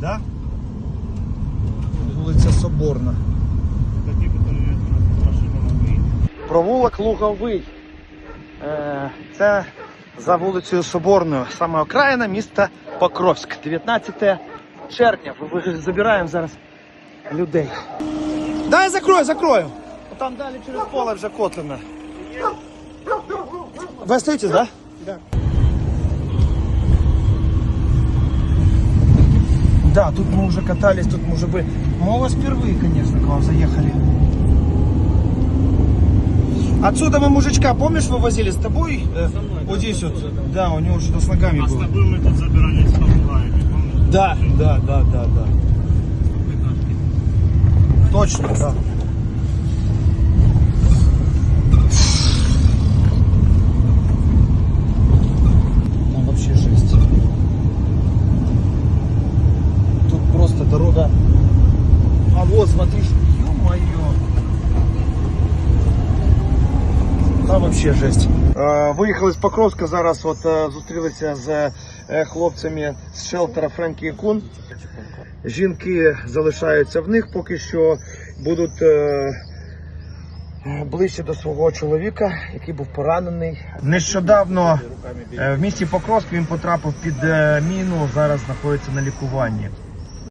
Да? Вулиця Соборна. Это те, которые с машинами выехали. Провулок Луговий. Е, Це за вулицею Соборною, саме окраїна міста Покровськ. 19 червня. Ви- ви- Забираємо зараз людей. Дай закрою, закрою. Там далі через поле вже Котлина. Ви остаетесь, да? Да. Да, тут мы уже катались, тут мы уже бы... Мы у вас впервые, конечно, к вам заехали. Отсюда мы мужичка, помнишь, вывозили с тобой? Э, вот здесь вот. Да, у него что-то с ногами А с было. тобой мы тут забирались с попугаями, помнишь? Да, да, да, да, да. Точно, да. Вот, смотри, ё-моё. Там вообще жесть. Е, Виїхали з Покровська, зараз от е, зустрілися з е, хлопцями з шелтера Френкі і Кун. Жінки залишаються в них, поки що будуть ближче до свого чоловіка, який був поранений. Нещодавно в місті Покровськ він потрапив під міну, зараз знаходиться на лікуванні.